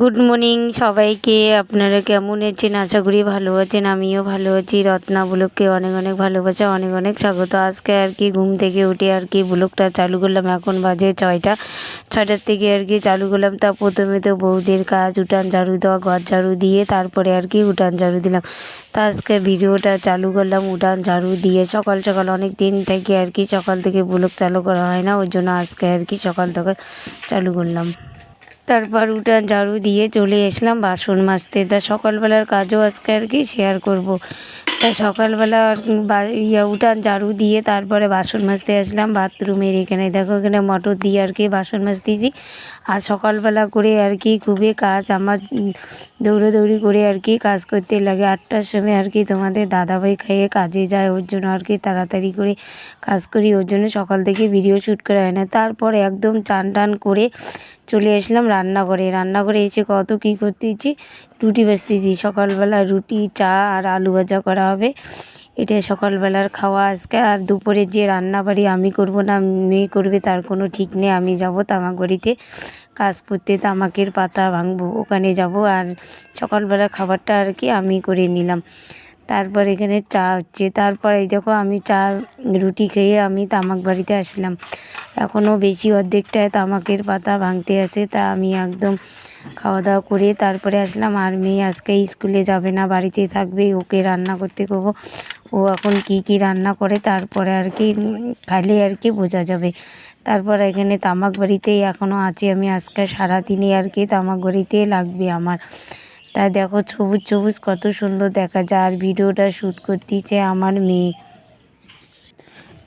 Good morning সবাইকে। আপনারা কেমন আছেন? আশা করি ভালো আছেন, আমিও ভালো আছি। রত্না ব্লককে অনেক অনেক ভালোবাসা, অনেক অনেক স্বাগত। আজকে আর কি ঘুম থেকে উঠে আর কি ব্লকটা চালু করলাম। এখন বাজে ছয়টা। ছয়টার থেকে আর কি চালু করলাম। তা প্রথমে তো বৌদের কাজ, উঠান ঝাড়ু দেওয়া, ঘর ঝাড়ু দিয়ে তারপরে আর কি উঠান ঝাড়ু দিলাম। তা আজকে ভিডিওটা চালু করলাম, উঠান ঝাড়ু দিয়ে। সকাল সকাল অনেক দিন থেকে আর কি সকাল থেকে ব্লক চালু করা হয় না, ওই জন্য আজকে আর কি সকাল থেকে চালু করলাম। তারপর উঠান ঝাড়ু দিয়ে চলে এসলাম বাসন মাজতে। তা সকালবেলার কাজও আজকে আর কি শেয়ার করব। তা সকালবেলা ইয়া উঠান ঝাড়ু দিয়ে তারপরে বাসন মাজতে আসলাম, বাথরুমের এখানে। দেখো, এখানে মটর দিয়ে আর কি বাসন মাজতেছি। আর সকালবেলা করে আর কি খুবই কাজ, আমার দৌড়োদৌড়ি করে আর কি কাজ করতে লাগে। আটটার সময় আর কি তোমাদের দাদাভাই খেয়ে কাজে যায়, ওর জন্য আর কি তাড়াতাড়ি করে কাজ করি, ওর জন্য সকাল থেকে ভিডিও শ্যুট করা হয় না। তারপর একদম চান টান করে চলে আসলাম রান্নাঘরে। রান্নাঘরে এসে কত কী করতেছি রুটি ভাজতেছি সকালবেলা রুটি, চা আর আলু ভাজা করা হবে। এটা সকালবেলার খাওয়া আজকে। আর দুপুরে যে রান্না বাড়ি আমি করব না, মেয়ে করবে তার কোনো ঠিক নেই। আমি যাব তামাকবাড়িতে। কাজ করতে তামাকের পাতা ভাঙবো, ওখানে যাব। আর সকালবেলা খাবারটা আর কি আমি করে নিলাম। তারপর এখানে চা হচ্ছে। তারপর এই দেখো আমি চা, রুটি খেয়ে আমি তামাক বাড়িতে আসলাম। এখনও বেশি অর্ধেকটায় তামাকের পাতা ভাঙতে আছে, তা আমি একদম খাওয়া দাওয়া করে তারপরে আসলাম। আর মেয়ে আজকে স্কুলে যাবে না বাড়িতেই থাকবে, ওকে রান্না করতে করব। ও এখন কি কি রান্না করে, তারপরে আর কি খাইলে আর কি বোঝা যাবে। তারপর এখানে তামাক বাড়িতেই এখনও আছি আমি, আজকে সারাদিনই আর কি তামাক বাড়িতে লাগবে আমার। তা দেখো সবুজ সবুজ কত সুন্দর দেখা যায়, আর ভিডিওটা শ্যুট করতেছে আমার মেয়ে।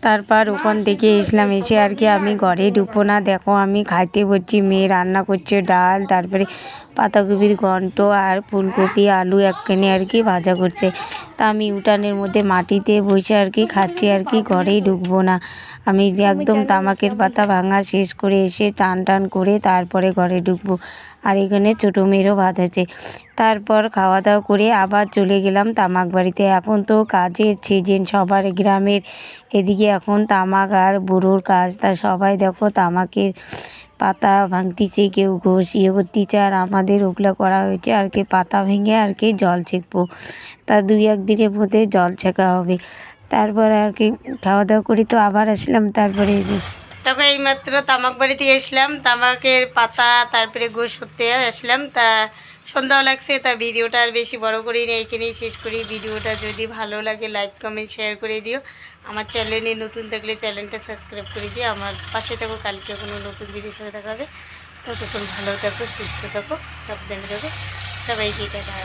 তারপর ওখান থেকে এসলাম, এসে আর কি আমি ঘরে ঢুকবো না, দেখো আমি খাইতে বলছি মেয়ে রান্না করছে, ডাল, তারপরে পাতাকপির ঘন্ট আর ফুলকপি, আলু একখানে আর কি ভাজা করছে। তা আমি উঠানের মধ্যে মাটিতে বসে আর কি খাচ্ছি আর কি, ঘরেই ঢুকবো না। আমি একদম তামাকের পাতা ভাঙা শেষ করে এসে চান টান করে তারপরে ঘরে ঢুকবো। আর এখানে ছোটো মেয়েরও ভাত আছে। তারপর খাওয়া দাওয়া করে আবার চলে গেলাম তামাক বাড়িতে। এখন তো কাজের সিজন সবার গ্রামের এদিকে এখন তামাক আর বুড়োর কাজ। তা সবাই দেখো তামাকের পাতা ভাঙতিছে, কেউ ঘোষ ইয়ে করতেছে, আর আমাদের ওগুলো করা হয়েছে, আর কে পাতা ভেঙে আর কে জল ছেঁকবো। তা দুই একদিনের মধ্যে জল ছেঁকা হবে। তারপর আর কি খাওয়া দাওয়া করি, তো আবার আসলাম, তারপরে যে তখন এইমাত্র তামাক বাড়িতে এসলাম তামাকের পাতা, তারপরে গোশ করতে আসলাম। তা সন্ধ্যাও লাগছে, তা ভিডিওটা আর বেশি বড় করি না এইখানেই শেষ করি। ভিডিওটা যদি ভালো লাগে, লাইক, কমেন্ট, শেয়ার করে দিও। আমার চ্যানেলে নতুন থাকলে চ্যানেলটা সাবস্ক্রাইব করে দিও। আমার পাশে থাকো, কালকে কোনো নতুন ভিডিও সাথে দেখা হবে। ততক্ষণ ভালো থাকো, সুস্থ থাকো, সাবধানে থাকো। সবাইকে টাটা।